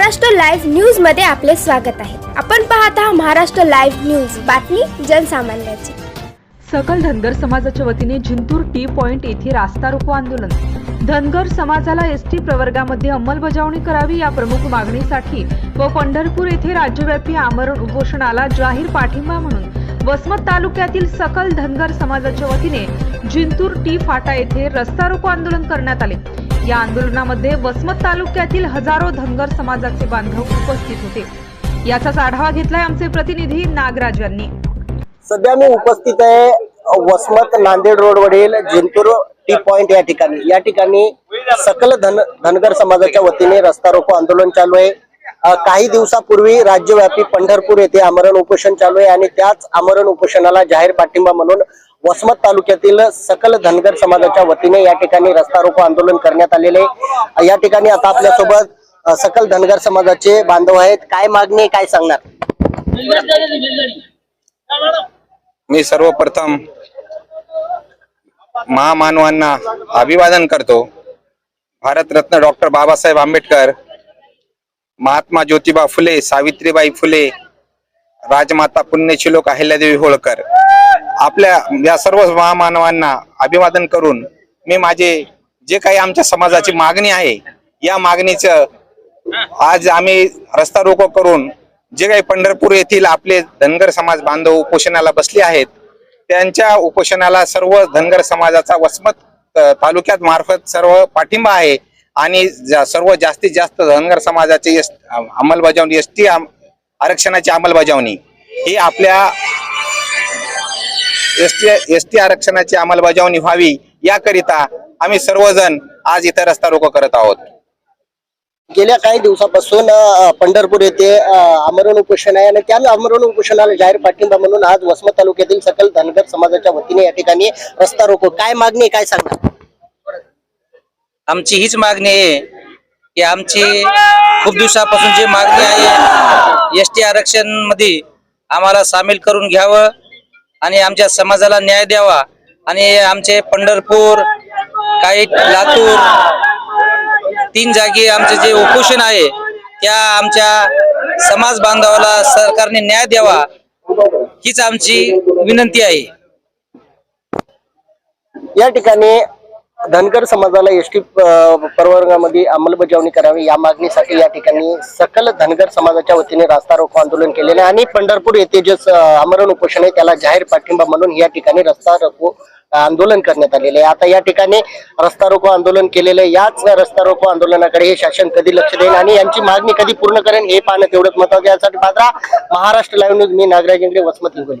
Maharashtra live न्यूजमध्ये आपले स्वागत आहे. आपण पाहत आहात महाराष्ट्र लाईव्ह न्यूज. बातमी जनसामान्याची. सकल धनगर समाजाच्या वतीने जिंतूर टी पॉइंट येथे रास्ता रोको आंदोलन. धनगर समाजाला एस टी प्रवर्गामध्ये अंमलबजावणी करावी या प्रमुख मागणीसाठी व पंढरपूर येथे राज्यव्यापी आमरण उपोषणाला जाहीर पाठिंबा म्हणून वसमत तालुक्यातील सकल धनगर समाजाच्या वतीने जिंतूर टी फाटा येथे रस्ता रोको आंदोलन करण्यात आले. या आंदोलनामध्ये वसमत तालुक्यातील हजारो धनगर समाजाचे बांधव उपस्थित होते. याचाच आढावा घेतलाय आमचे प्रतिनिधी नागराज यांनी. सध्या मी उपस्थित आहे वसमत नांदेड रोड वरील जिंतूर टी पॉइंट या ठिकाणी. या ठिकाणी सकल धन धनगर समाजाच्या वतीने रस्ता रोको आंदोलन चालू आहे. काही दिवसापूर्वी राज्यव्यापी पंढरपूर येथे आमरण उपोषण चालू आहे आणि त्याच आमरण उपोषणाला जाहीर पाठिंबा म्हणून वसमत तालुक्यातील सकल धनगर समाजाच्या वतीने या ठिकाणी रस्ता रोको आंदोलन करण्यात आलेले आहे. या ठिकाणी आता आपल्यासोबत सकल धनगर समाजाचे बांधव आहेत. काय मागणी काय सांगणार? मी सर्वप्रथम महामानवांना अभिवादन करतो. भारतरत्न डॉक्टर बाबासाहेब आंबेडकर महात्मा ज्योतिबा फुले सावित्रीबाई फुले राजमाता पुण्यशिलोक अहिल्यादेवी होळकर. आपल्या या सर्व महामानवांना अभिवादन करून मी माझे जे काही आमच्या समाजाची मागणी आहे या मागणीचं आज आम्ही रस्ता रोको करून जे काही पंढरपूर येथील आपले धनगर समाज बांधव उपोषणाला बसले आहेत त्यांच्या उपोषणाला सर्व धनगर समाजाचा वसमत तालुक्यात मार्फत सर्व पाठिंबा आहे. आणि जा- सर्व जास्तीत जास्त धनगर समाजाची एस- अंमलबजावणी एस टी आरक्षणाची अंमलबजावणी ही आपल्या एस टी एस टी आरक्षणाची अंमलबजावणी व्हावी याकरिता आम्ही सर्वजण आज इथं रस्ता रोको करत आहोत. गेल्या काही दिवसापासून पंढरपूर येथे आमरण उपोषण आहे आणि त्या आमरण उपोषणाला जाहीर पाठिंबा म्हणून आज वसमत तालुक्यातील सकल धनगर समाजाच्या वतीने या ठिकाणी रस्ता रोको. काय मागणी काय सांगणार? आमची हीच मागणी आहे की आमची खूप दिवसापासून जी मागणी आहे एस टी आरक्षणमध्ये आम्हाला सामील करून घ्यावं आणि आमच्या समाजाला न्याय द्यावा. आणि आमचे पंढरपूर काही लातूर तीन जागी आमचे जे उपोषण आहे त्या आमच्या समाज बांधवाला सरकारने न्याय द्यावा हीच आमची विनंती आहे. या ठिकाणी धनगर समाजाला एस टी प्रवर्गामध्ये अंमलबजावणी करावी या मागणीसाठी या ठिकाणी सकल धनगर समाजाच्या वतीने रास्ता रोको आंदोलन केलेले आहे आणि पंढरपूर येथे जे आमरण उपोषण आहे त्याला जाहीर पाठिंबा म्हणून या ठिकाणी रस्ता रोको आंदोलन करण्यात आलेले आहे. आता या ठिकाणी रस्ता रोको आंदोलन केलेलं याच रस्ता रोको आंदोलनाकडे हे शासन कधी लक्ष देईल आणि यांची मागणी कधी पूर्ण करेन हे पाहणं तेवढंच महत्वाचं यासाठी पात्रा महाराष्ट्र लाईव्ह न्यूज मी Nagraj Ingde Wasmat Hingoli.